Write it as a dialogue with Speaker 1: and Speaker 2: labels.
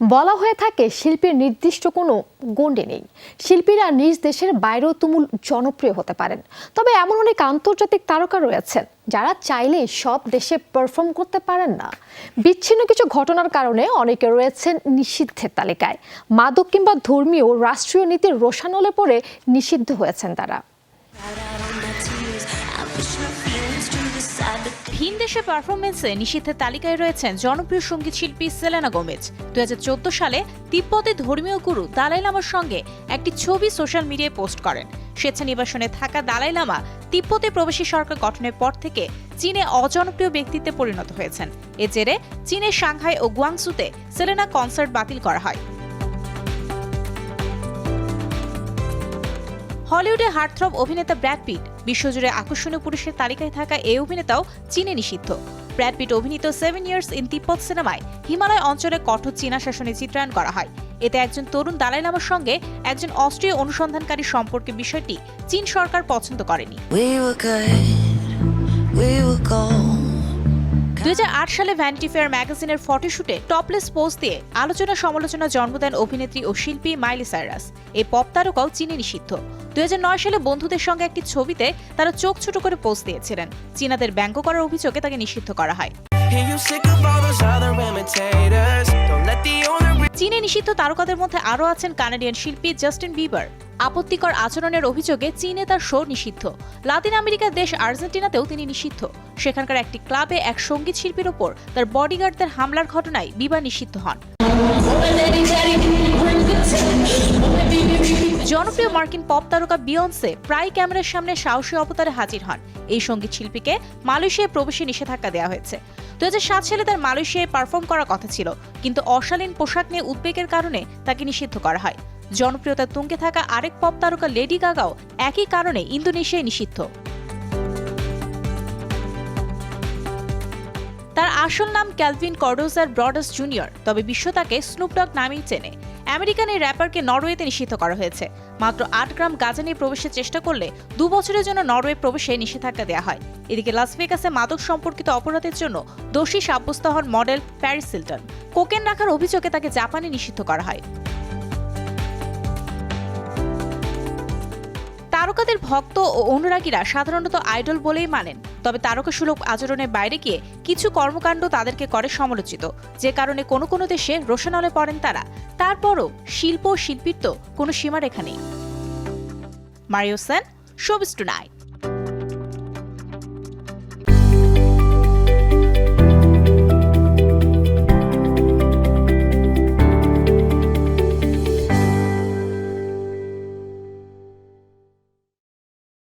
Speaker 1: বলা হয়ে থাকে শিল্পীর নির্দিষ্ট কোনো গণ্ডি নেই। শিল্পীরা নিজ দেশের বাইরেও তুমুল জনপ্রিয় হতে পারেন। তবে এমন অনেক আন্তর্জাতিক তারকা রয়েছেন যারা চাইলেই সব দেশে পারফর্ম করতে পারেন না। বিচ্ছিন্ন কিছু ঘটনার কারণে অনেকে রয়েছেন নিষিদ্ধের তালিকায়। মাদক কিংবা ধর্মীয় রাষ্ট্রীয় নীতির রোশানলে পড়ে নিষিদ্ধ হয়েছেন তারা।
Speaker 2: ভিন দেশে পারফরমেন্সে নিষিদ্ধের তালিকায় রয়েছেন জনপ্রিয় সংগীত শিল্পী সেলেনা গোমেজ। দু হাজার চোদ্দ সালে তিব্বতে ধর্মীয় গুরু দালাই লামার সঙ্গে একটি ছবি সোশ্যাল মিডিয়ায় পোস্ট করেন। স্বেচ্ছা নিবাসনে থাকা দালাই লামা তিব্বতে প্রবেশী সরকার গঠনের পর থেকে চীনে অজনপ্রিয় ব্যক্তিত্বে পরিণত হয়েছেন। এ জেরে চীনের সাংহাই ও গুয়াংসুতে সেলেনা কনসার্ট বাতিল করা হয়। হলিউডে হার্টথ্রব অভিনেতা ব্র্যাড পিট, বিশ্বজুড়ে আকর্ষণীয় পুরুষের তালিকায় থাকা এই অভিনেতাও চীনে নিষিদ্ধ। ব্র্যাড পিট অভিনীত সেভেন ইয়ার্স ইন তিব্বত সিনেমায় হিমালয় অঞ্চলে কঠোর চীনা শাসনে চিত্রায়ন করা হয়। এতে একজন তরুণ দালাই লামার সঙ্গে একজন অস্ট্রীয় অনুসন্ধানকারী সম্পর্কে বিষয়টি চীন সরকার পছন্দ করেনি।
Speaker 3: দুই হাজার
Speaker 2: আট সালে ভ্যানিটি ফেয়ার ম্যাগাজিনের ফটোশুটে টপলেস পোজ দিয়ে আলোচনা সমালোচনা জন্ম দেন অভিনেত্রী ও শিল্পী মাইলি সাইরাস। এই পপ তারকাও চীনে নিষিদ্ধ। দুই সালে বন্ধুদের সঙ্গে একটি ছবিতে তারা চোখ ছোট করে পোজ দিয়েছিলেন। চীনাদের ব্যঙ্গ করার অভিযোগে তাকে নিষিদ্ধ করা হয়। চীনে নিষিদ্ধ তারকাদের মধ্যে আরও আছেন কানাডিয়ান শিল্পী জাস্টিন বিবার। আপত্তিকর আচরণের অভিযোগে চীনে তার শো নিষিদ্ধ। লাতিন আমেরিকার দেশ আর্জেন্টিনাতেও তিনি নিষিদ্ধ। সেখানকার একটি ক্লাবে এক সংগীত শিল্পীর ওপর তার বডিগার্ডদের হামলার ঘটনায় বিবার নিষিদ্ধ হন। জনপ্রিয় মার্কিন পপ তারকা বিয়ন্সে প্রায় ক্যামেরার সামনে সাহসী অবতারে হাজির হন। এই সংগীত শিল্পীকে মালয়েশিয়ায় প্রবেশে নিষেধাজ্ঞা দেওয়া হয়েছে। দুই হাজার সাত সালে তার মালয়েশিয়ায় পারফর্ম করার কথা ছিল, কিন্তু অশালীন পোশাক নিয়ে উদ্বেগের কারণে তাকে নিষিদ্ধ করা হয়। জনপ্রিয়তা তুঙ্গে থাকা আরেক পপ তারকা লেডি গাগাও একই কারণে ইন্দোনেশিয়ায় নিষিদ্ধ। আসল নাম ক্যালভিন কর্ডোজার ব্রডস জুনিয়র, তবে বিশ্ব তাকে স্নুপডগ নামেই চেনে। আমেরিকান এই র্যাপারকে নরওয়েতে নিষিদ্ধ করা হয়েছে। মাত্র আট গ্রাম গাঁজা নিয়ে প্রবেশের চেষ্টা করলে দু বছরের জন্য নরওয়ে প্রবেশে নিষেধাজ্ঞা দেওয়া হয়। এদিকে লাস ভেগাসে মাদক সম্পর্কিত অপরাধের জন্য দোষী সাব্যস্ত হন মডেল প্যারিস সিলটন কোকেন রাখার অভিযোগে তাকে জাপানে নিষিদ্ধ করা হয়। তারকাদের ভক্ত ও অনুরাগীরা সাধারণত আইডল বলেই মানেন। তবে তারকা সুলভ আচরণের বাইরে গিয়ে কিছু কর্মকাণ্ড তাদেরকে করে সমালোচিত। যে কারণে কোনো কোনো দেশে রোশানলে পড়েন তারা। তারপরও শিল্প ও শিল্পীর তো কোনো সীমারেখা নেই। Mario Sen showbiz tonight